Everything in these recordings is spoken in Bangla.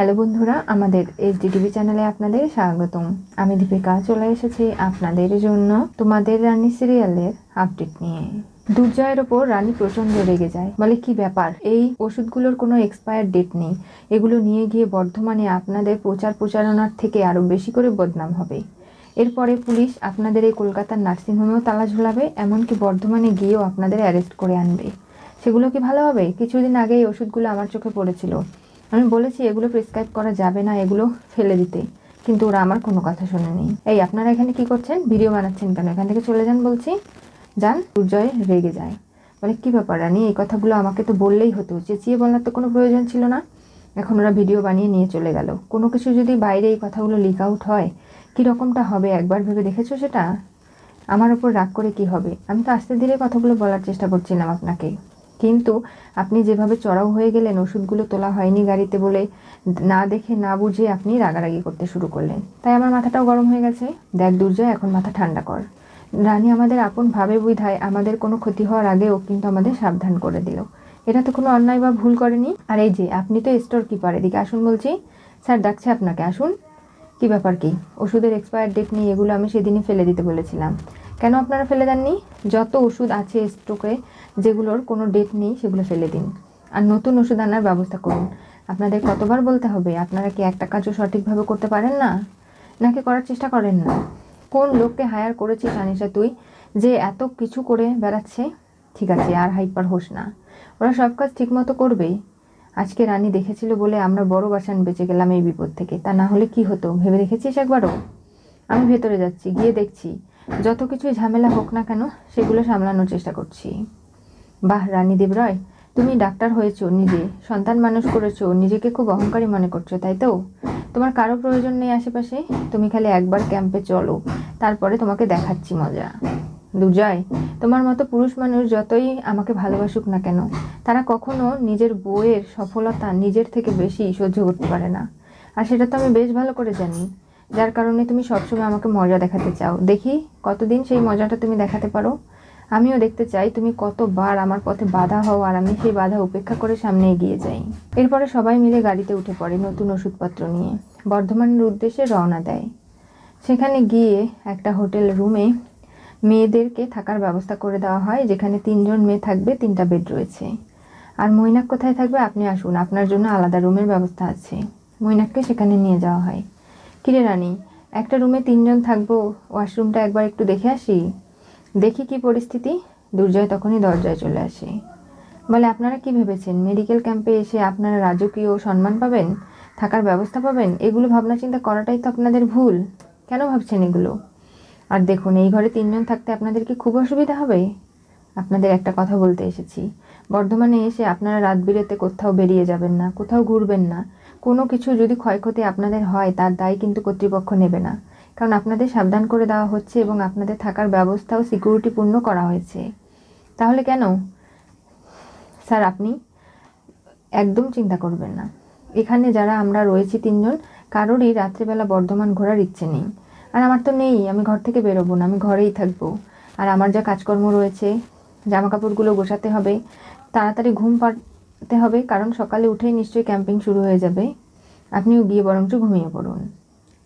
হ্যালো বন্ধুরা, আমাদের এইচডি টিভি চ্যানেলে আপনাদের স্বাগতম। আমি দীপিকা চলে এসেছি আপনাদের জন্য তোমাদের রানী সিরিয়ালের আপডেট নিয়ে। দুর্জয়ের ওপর রানী প্রচণ্ড রেগে যায়। বলে, কি ব্যাপার? এই ওষুধগুলোর কোনো এক্সপায়ার ডেট নেই। এগুলো নিয়ে গিয়ে বর্ধমানে আপনাদের প্রচার প্রচারণার থেকে আরও বেশি করে বদনাম হবে। এরপরে পুলিশ আপনাদের এই কলকাতার নার্সিংহোমেও তালা ঝোলাবে, এমনকি বর্ধমানে গিয়েও আপনাদের অ্যারেস্ট করে আনবে। সেগুলো কি ভালো হবে? কিছুদিন আগে এই ওষুধগুলো আমার চোখে পড়েছিল। আমি বলেছি, এগুলো প্রেসক্রাইব করা যাবে না, এগুলো ফেলে দিতে। কিন্তু ওরা আমার কোনো কথা শোনেনি। এই, আপনারা এখানে কি করছেন? ভিডিও বানাচ্ছেন কেন? এখান থেকে চলে যান বলছি। যান, দুর্জয় রেগে যায়। বলে, কী ব্যাপার রানী? এই কথাগুলো আমাকে তো বললেই হতো। চেঁচিয়ে বলার তো কোনো প্রয়োজন ছিল না। এখন ওরা ভিডিও বানিয়ে নিয়ে চলে গেল। কোনো কিছু যদি বাইরে এই কথাগুলো লিক আউট হয়, কী রকমটা হবে? একবার ভেবে দেখেছ সেটা? আমার ওপর রাগ করে কি হবে? আমি তো আস্তে ধীরে কথাগুলো বলার চেষ্টা করছিলাম আপনাকে। কিন্তু আপনি যেভাবে চড়াও হয়ে গেলেন, ওষুধগুলো তোলা হয়নি গাড়িতে বলে না দেখে না বুঝে আপনি রাগারাগি করতে শুরু করলেন। তাই আমার মাথাটাও গরম হয়ে গেছে। দেখ দুর্জয় এখন মাথা ঠান্ডা কর। রানী আমাদের আপন ভাবে বুধায় আমাদের কোনো ক্ষতি হওয়ার আগেও কিন্তু আমাদের সাবধান করে দিল। এটা তো কোনো অন্যায় বা ভুল করেনি? আর এই যে, আপনি তো স্টোর কিপার এদিকে আসুন বলছি। স্যার, ডাকছে আপনাকে, আসুন। কি ব্যাপার কি? ওষুধের এক্সপায়ার ডেট নিয়ে এগুলো আমি সেদিনই ফেলে দিতে বলেছিলাম। কেন আপনারা ফেলে দেননি? যত ওষুধ আছে স্টকে যেগুলোর কোনো ডেট নেই, সেগুলো ফেলে দিন। আর নতুন ওষুধ আনার ব্যবস্থা করুন। আপনাদের কতবার বলতে হবে, আপনারা কি একটা কাজও সঠিকভাবে করতে পারেন না? নাকি করার চেষ্টা করেন না? কোন লোককে হায়ার করেছিস আনিসা তুই, যে এত কিছু করে বেড়াচ্ছে? ঠিক আছে, আর হাইপার হোস না। ওরা সব কাজ ঠিকমতো করবে আজকে রানী দেখেছিল বলে আমরা বড় বাসান বেঁচে গেলাম এই বিপদ থেকে। তা না হলে কি হতো? ভেবে দেখেছিস একবারও? আমি ভেতরে যাচ্ছি, গিয়ে দেখছি। যত কিছুই ঝামেলা হোক না কেন, সেগুলো সামলানোর চেষ্টা করছি। বাহ, রানী দেবরয়, তুমি ডাক্তার হয়েছো নিজে, সন্তান মানুষ করেছ, নিজেকে খুব অহংকারী মনে করছ, তাই তো? তোমার কারও প্রয়োজন নেই আশেপাশে, তুমি খালি একবার ক্যাম্পে চলো, তারপরে তোমাকে দেখাচ্ছি মজা। দুর্জয় তোমার মতো পুরুষ মানুষ যতই আমাকে ভালোবাসুক না কেন, তারা কখনো নিজের বউয়ের সফলতা নিজের থেকে বেশি সহ্য করতে পারে না। আর সেটা তো আমি বেশ ভালো করে জানি। যার কারণে তুমি সবসময় আমাকে মজা দেখাতে চাও। দেখি কতদিন সেই মজাটা তুমি দেখাতে পারো? আমিও দেখতে চাই তুমি কতবার আমার পথে বাধা হও আর আমি সেই বাধা উপেক্ষা করে সামনে এগিয়ে যাই। এরপরে সবাই মিলে গাড়িতে উঠে পড়ে নতুন ওষুধপত্র নিয়ে। বর্ধমানের উদ্দেশ্যে রওনা দেয়। সেখানে গিয়ে একটা হোটেল রুমে মেয়েদেরকে থাকার ব্যবস্থা করে দেওয়া হয়, যেখানে তিনজন মেয়ে থাকবে, তিনটা বেড রয়েছে। আর মৈনাক কোথায় থাকবে? আপনি আসুন, আপনার জন্য আলাদা রুমের ব্যবস্থা আছে। মৈনাককে সেখানে নিয়ে যাওয়া হয়। কিরে রানী, একটা রুমে তিনজন থাকব? ওয়াশরুমটা একবার একটু দেখে আসি? দেখি কি পরিস্থিতি। দুর্জয় তখনই দরজায় চলে আসে। বলে, আপনারা কি ভেবেছেন? মেডিকেল ক্যাম্পে এসে আপনারা রাজকীয় সম্মান পাবেন? থাকার ব্যবস্থা পাবেন? এগুলো ভাবনা চিন্তা করাটাই তো আপনাদের ভুল। কেন ভাবছেন এগুলো? আর দেখুন, এই ঘরে তিনজন থাকতে আপনাদের কি খুব অসুবিধা হবে? আপনাদের একটা কথা বলতে এসেছি। বর্ধমানে এসে আপনারা রাত বিরেতে কোথাও বেরিয়ে যাবেন না, কোথাও ঘুরবেন না। কোনো কিছু যদি ক্ষয়ক্ষতি আপনাদের হয়, তার দায় কিন্তু কর্তৃপক্ষ নেবে না। কারণ আপনাদের সাবধান করে দেওয়া হচ্ছে এবং আপনাদের থাকার ব্যবস্থাও সিকিউরিটিপূর্ণ করা হয়েছে। তাহলে কেন? স্যার, আপনি একদম চিন্তা করবেন না। এখানে যারা আমরা রয়েছি তিনজন, কারোরই রাত্রিবেলা বর্ধমান ঘোরার ইচ্ছে নেই। আর আমার তো নেই, আমি ঘর থেকে বেরোবো না, আমি ঘরেই থাকব। আর আমার যা কাজকর্ম রয়েছে জামা কাপড়গুলো গোছাতে হবে, তাড়াতাড়ি ঘুম পাড়তে হবে, কারণ সকালে উঠেই নিশ্চয়ই ক্যাম্পিং শুরু হয়ে যাবে। আপনিও গিয়ে বরঞ্চ ঘুমিয়ে পড়ুন।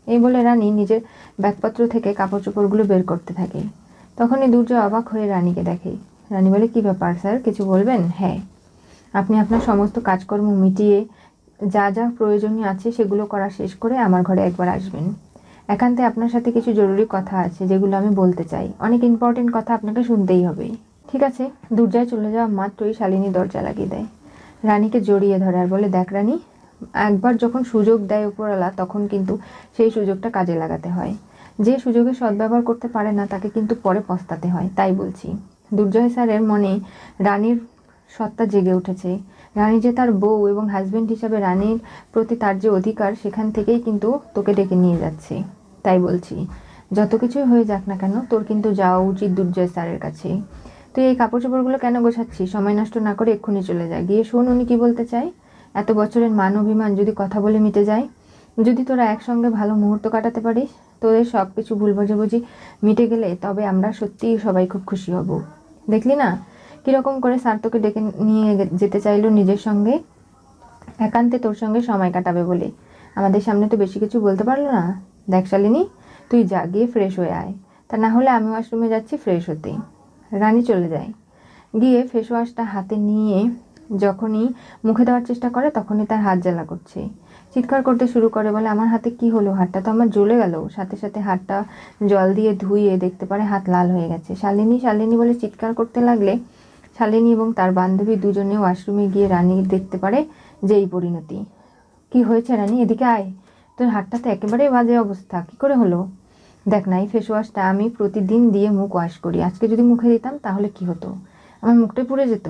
এই বলে রানী নিজের ব্যাগপত্র থেকে কাপড় চোপড়গুলো বের করতে থাকে। তখনই দুর্জয় অবাক হয়ে রানীকে দেখে। রানী বলে, কি ব্যাপার স্যার, কিছু বলবেন? হ্যাঁ আপনি আপনার সমস্ত কাজকর্ম মিটিয়ে যা যা প্রয়োজনীয় আছে সেগুলো করা শেষ করে আমার ঘরে একবার আসবেন। একান্তে আপনার সাথে কিছু জরুরি কথা আছে যেগুলো আমি বলতে চাই। অনেক ইম্পর্টেন্ট কথা আপনাকে শুনতেই হবে। ঠিক আছে? দুর্জয় চলে যাওয়া মাত্রই শালিনী দরজা লাগিয়ে দেয়। রানীকে জড়িয়ে ধরে আর বলে, দেখ রানী, একবার যখন সুযোগ দেয় উপরওয়ালা, তখন কিন্তু সেই সুযোগটা কাজে লাগাতে হয়। যে সুযোগে সদ্ব্যবহার করতে পারে না, তাকে কিন্তু পরে পস্তাতে হয়। তাই বলছি। দুর্জয় স্যারের মনে রানীর সত্তা জেগে উঠেছে। রানী যে তার বউ এবং হাজব্যান্ড হিসাবে রানীর প্রতি তার যে অধিকার, সেখান থেকেই কিন্তু তোকে ডেকে নিয়ে যাচ্ছে। তাই বলছি, যত কিছুই হয়ে যাক না কেন, তোর কিন্তু যাওয়া উচিত দুর্জয় স্যারের কাছে। তুই এই কাপড় চোপড়গুলো কেন গোছাচ্ছিস? সময় নষ্ট না করে এক্ষুনি চলে যায় গিয়ে শোন উনি কী বলতে চায়। এত বছরের মান অভিমান যদি কথা বলে মিটে যায়, যদি তোরা একসঙ্গে ভালো মুহূর্ত কাটাতে পারিস, তোদের সব কিছু ভুল বোঝাবুঝি মিটে গেলে তবে আমরা সত্যিই সবাই খুব খুশি হব। দেখলি না? কীরকম করে স্যার তোকে ডেকে নিয়ে যেতে চাইলো নিজের সঙ্গে? একান্তে তোর সঙ্গে সময় কাটাবে বলে। আমাদের সামনে তো বেশি কিছু বলতে পারল না। দেখ শালিনী, তুই যা, গিয়ে ফ্রেশ হয়ে আয়। তা না হলে আমি ওয়াশরুমে যাচ্ছি ফ্রেশ হতে। রানী চলে যায়। গিয়ে ফেস ওয়াশটা হাতে নিয়ে যখনই মুখে দেওয়ার চেষ্টা করে তখনই তার হাত জ্বালা করছে। চিৎকার করতে শুরু করে বলে, আমার হাতে কি হলো? হাতটা তো আমার জ্বলে গেল। সাথে সাথে হাতটা জল দিয়ে ধুয়ে দেখতে পারে হাত লাল হয়ে গেছে। শালিনী শালিনী বলে চিৎকার করতে লাগলে শালিনী এবং তার বান্ধবী দুজনে ওয়াশরুমে গিয়ে রানী দেখতে পারে যে এই পরিণতি। কি হয়েছে রানী? এদিকে আয়। তোর হাতটা তো একেবারেই বাজে অবস্থা। কি করে হলো? দেখ না, এই ফেস ওয়াশটা আমি প্রতিদিন দিয়ে মুখ ওয়াশ করি। আজকে যদি মুখে দিতাম, তাহলে কি হতো? আমার মুখটাই পুড়ে যেত।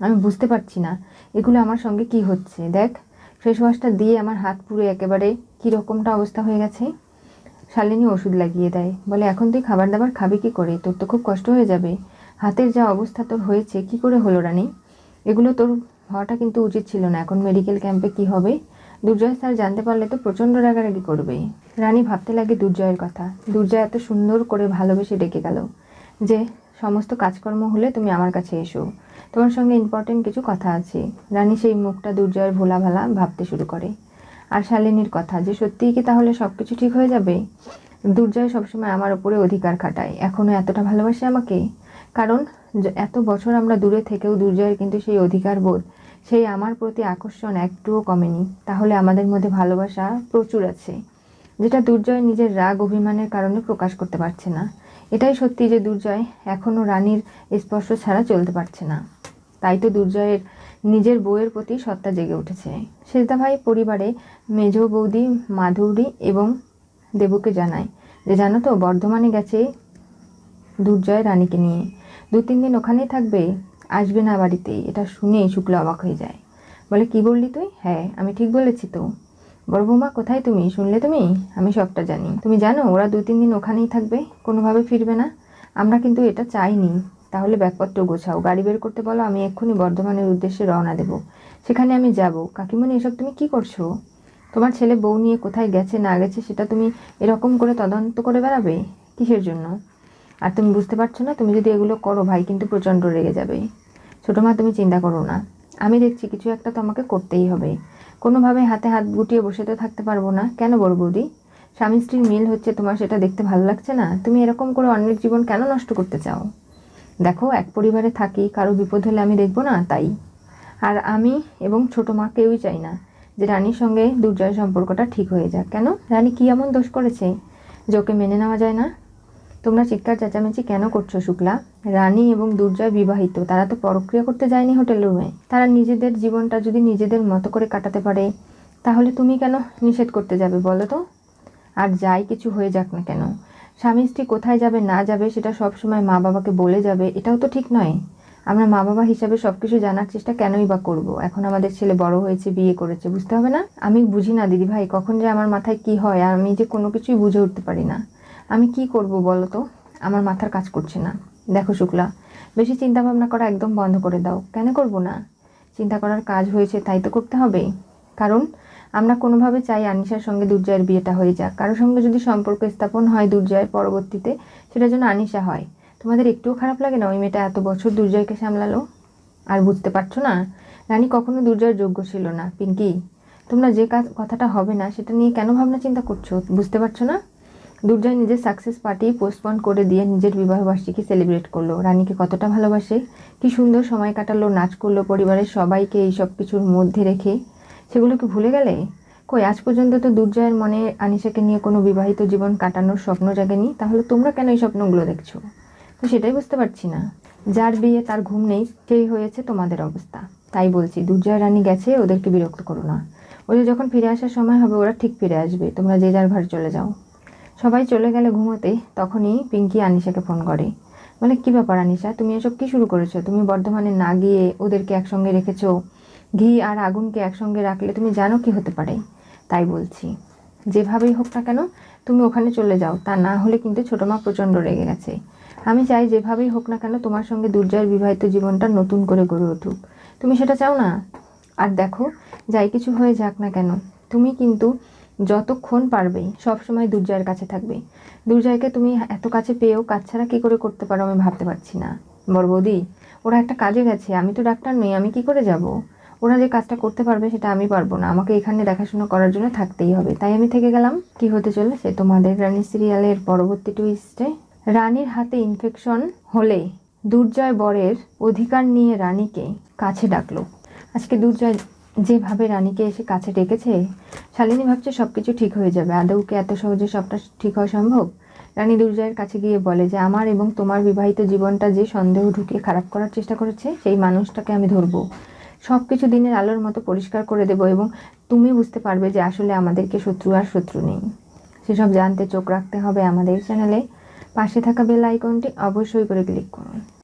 আমি বুঝতে পারছি না, এগুলো আমার সঙ্গে কি হচ্ছে? দেখ ফেস ওয়াশটা দিয়ে আমার হাত পুড়ে একেবারে কী রকমটা অবস্থা হয়ে গেছে? শালিনী ওষুধ লাগিয়ে দেয়। বলে, এখন তুই খাবার দাবার খাবি কি করে? তোর তো খুব কষ্ট হয়ে যাবে। হাতের যা অবস্থা তোর হয়েছে, কি করে হলো রানী? এগুলো তোর হওয়াটা কিন্তু উচিত ছিল না। এখন মেডিকেল ক্যাম্পে কি হবে? দুর্জয় স্যার জানতে পারলে তো প্রচণ্ড রাগারাগি করবে। রানী ভাবতে লাগে দুর্জয়ের কথা। দুর্জয় এত সুন্দর করে ভালোবেসে ডেকে গেল যে, সমস্ত কাজকর্ম হলে তুমি আমার কাছে এসো। তোমার সঙ্গে ইম্পর্টেন্ট কিছু কথা আছে। রানী সেই মুখটা দুর্জয়ের ভোলা ভালা ভাবতে শুরু করে। আর শালিনীর কথা যে, সত্যিই কি তাহলে সব কিছু ঠিক হয়ে যাবে? দুর্জয় সবসময় আমার ওপরে অধিকার খাটায়। এখনও এতটা ভালোবাসে আমাকে? কারণ এত বছর আমরা দূরে থেকেও দুর্জয়ের কিন্তু সেই অধিকার বোধ, সেই আমার প্রতি আকর্ষণ একটুও কমেনি। তাহলে আমাদের মধ্যে ভালোবাসা প্রচুর আছে, যেটা দুর্জয় নিজের রাগ অভিমানের কারণে প্রকাশ করতে পারছে না। এটাই সত্যি যে দুর্জয় এখনও রানীর স্পর্শ ছাড়া চলতে পারছে না। তাই তো দুর্জয়ের নিজের বউয়ের প্রতি সত্তা জেগে উঠেছে। সেজদা ভাই পরিবারে মেজ বৌদি, মাধুরী এবং দেবুকে জানায় যে, জানো তো, বর্ধমানে গেছে দুর্জয় রানীকে নিয়ে। দু তিন দিন ওখানেই থাকবে, আসবে না বাড়িতে এটা শুনে শুক্লা অবাক হয়ে যায়। বলে, কি বললি তুই? হ্যাঁ আমি ঠিক বলেছি তো। বড় বৌমা, কোথায় তুমি? শুনলে তুমি? আমি সবটা জানি। তুমি জানো, ওরা দু তিন দিন ওখানেই থাকবে, কোনোভাবে ফিরবে না? আমরা কিন্তু এটা চাইনি। তাহলে ব্যাগপত্র গোছাও। গাড়ি বের করতে বলো, আমি এক্ষুনি বর্ধমানের উদ্দেশ্যে রওনা দেব। সেখানে আমি যাব। কাকিমণি, এসব তুমি কি করছ? তোমার ছেলে বউ নিয়ে কোথায় গেছে, না গেছে, সেটা তুমি এরকম করে তদন্ত করে বেড়াবে? কিসের জন্য? আর তুমি বুঝতে পারছ না, তুমি যদি এগুলো করো, ভাই কিন্তু প্রচণ্ড রেগে যাবে। ছোটো মা, তুমি চিন্তা করো না। আমি দেখছি কিছু একটা তো আমাকে করতেই হবে। কোনোভাবে হাতে হাত গুটিয়ে বসে তো থাকতে পারব না। কেন বড় বৌদি? স্বামী স্ত্রীর মিল হচ্ছে তোমার, সেটা দেখতে ভালো লাগছে না? তুমি এরকম করে অন্যের জীবন কেন নষ্ট করতে চাও? দেখো, এক পরিবারে থাকি, কারও বিপদ হলে আমি দেখব না, তাই। আর আমি এবং ছোটো মা কেউই চাই না যে রানীর সঙ্গে দুর্জয় সম্পর্কটা ঠিক হয়ে যাক। কেন? রানী কী এমন দোষ করেছে? যে ওকে মেনে নেওয়া যায় না? তোমরা চিৎকার, চেঁচামেচি কেন করছ শুক্লা? রানী এবং দুর্জয় বিবাহিত, তারা তো পরক্রিয়া করতে যায়নি হোটেল রুমে। তারা নিজেদের জীবনটা যদি নিজেদের মতো করে কাটাতে পারে, তাহলে তুমি কেন নিষেধ করতে যাবে বলো তো? আর যাই কিছু হয়ে যাক না কেন। স্বামী স্ত্রী কোথায় যাবে, না যাবে, সেটা সব সময় মা বাবাকে বলে যাবে, এটাও তো ঠিক নয়। আমরা মা বাবা হিসাবে সব কিছু জানার চেষ্টা কেনই বা করব? এখন আমাদের ছেলে বড় হয়েছে, বিয়ে করেছে, বুঝতে হবে না? আমি বুঝি না দিদি ভাই কখন যে আমার মাথায় কি হয় আর আমি যে কোনো কিছুই বুঝে উঠতে পারি না। আমি কি করব বলো তো? আমার মাথার কাজ করছে না। দেখো শুক্লা, বেশি চিন্তা ভাবনা করা একদম বন্ধ করে দাও। কেন করব না? চিন্তা করার কাজ হয়েছে, তাই তো করতে হবে। কারণ, আমরা কোনোভাবে চাই আনিশার সঙ্গে দুর্জয়ের বিয়েটা হয়ে যাক। কারোর সঙ্গে যদি সম্পর্ক স্থাপন হয় দুর্জয়ের পরবর্তীতে, সেটা যেন আনিশা হয়। তোমাদের একটুও খারাপ লাগে না? ওই মেয়েটা এত বছর দুর্জয়কে সামলালো? আর বুঝতে পারছ না? রানী কখনো দুর্জয়ের যোগ্য ছিল না। পিঙ্কি, তোমরা যে কাজ কথাটা হবে না, সেটা নিয়ে কেন ভাবনা চিন্তা করছ? বুঝতে পারছ না? দুর্জয় নিজের সাকসেস পার্টি পোস্টপন করে দিয়ে নিজের বিবাহবার্ষিকী সেলিব্রেট করল। রানীকে কতটা ভালোবাসে? কি সুন্দর সময় কাটালো, নাচ করল পরিবারের সবাইকে এই সব কিছুর মধ্যে রেখে। সেগুলোকে ভুলে গেলে? কই, আজ পর্যন্ত তো দুর্জয়ের মনে আনিশাকে নিয়ে কোনো বিবাহিত জীবন কাটানোর স্বপ্ন জাগেনি, তাহলে তোমরা কেন এই স্বপ্নগুলো দেখছ? তো সেটাই বুঝতে পারছি না। যার বিয়ে তার ঘুম নেই, সেই হয়েছে তোমাদের অবস্থা। তাই বলছি, দুর্জয়, রানী গেছে, ওদেরকে বিরক্ত করো না। ওদের যখন ফিরে আসার সময় হবে, ওরা ঠিক ফিরে আসবে। তোমরা যে যার ঘরে চলে যাও। সবাই চলে গেলে ঘুমোতে তখনই পিঙ্কি আনিশাকে ফোন করে। বলে, কী ব্যাপার আনিশা? তুমি এসব কী শুরু করেছ? তুমি বর্ধমানে না গিয়ে ওদেরকে একসঙ্গে রেখেছো? ঘি আর আগুনকে একসঙ্গে রাখলে তুমি জানো কি হতে পারে? তাই বলছি। যেভাবেই হোক না কেন, তুমি ওখানে চলে যাও। তা না হলে কিন্তু ছোটো মা প্রচণ্ড রেগে গেছে। আমি চাই যেভাবেই হোক না কেন, তোমার সঙ্গে দুর্জয়ের বিবাহিত জীবনটা নতুন করে গড়ে উঠুক। তুমি সেটা চাও না? আর দেখো, যাই কিছু হয়ে যাক না কেন, তুমি কিন্তু যতক্ষণ পারবে সবসময় দুর্জয়ের কাছে থাকবে। দুর্জয়কে তুমি এত কাছে পেয়েও কাজ ছাড়া কী করে করতে পারো আমি ভাবতে পারছি না। বড় বৌদি, ওরা একটা কাজে গেছে, আমি তো ডাক্তার নই, আমি কি করে যাব? ওরা যে কাজটা করতে পারবে সেটা আমি পারব না, আমাকে এখানে দেখাশোনা করার জন্য থাকতেই হবে। তাই আমি থেকে গেলাম। কি হতে চলেছে? তোমাদের রানী সিরিয়ালের পরবর্তী টুইস্টে রানীর হাতে ইনফেকশন হলে দুর্জয় বরের অধিকার নিয়ে রানীকে কাছে ডাকলো। আজকে দুর্জয় যেভাবে রানীকে এসে কাছে ডেকেছে, শালিনী ভাবছে সব কিছু ঠিক হয়ে যাবে। আদৌ কি এত সহজে সবটা ঠিক হওয়া সম্ভব? রানী দুর্জয়ের কাছে গিয়ে বলে যে, আমার এবং তোমার বিবাহিত জীবনটা যে সন্দেহ ঢুকিয়ে খারাপ করার চেষ্টা করেছে, সেই মানুষটাকে আমি ধরবো। সব কিছু দিনের আলোর মতো পরিষ্কার করে দেবো এবং তুমি বুঝতে পারবে যে আসলে আমাদেরকে শত্রু আর শত্রু নেই। সেসব জানতে চোখ রাখতে হবে আমাদের চ্যানেলে। পাশে থাকা বেল আইকনটি অবশ্যই করে ক্লিক করুন।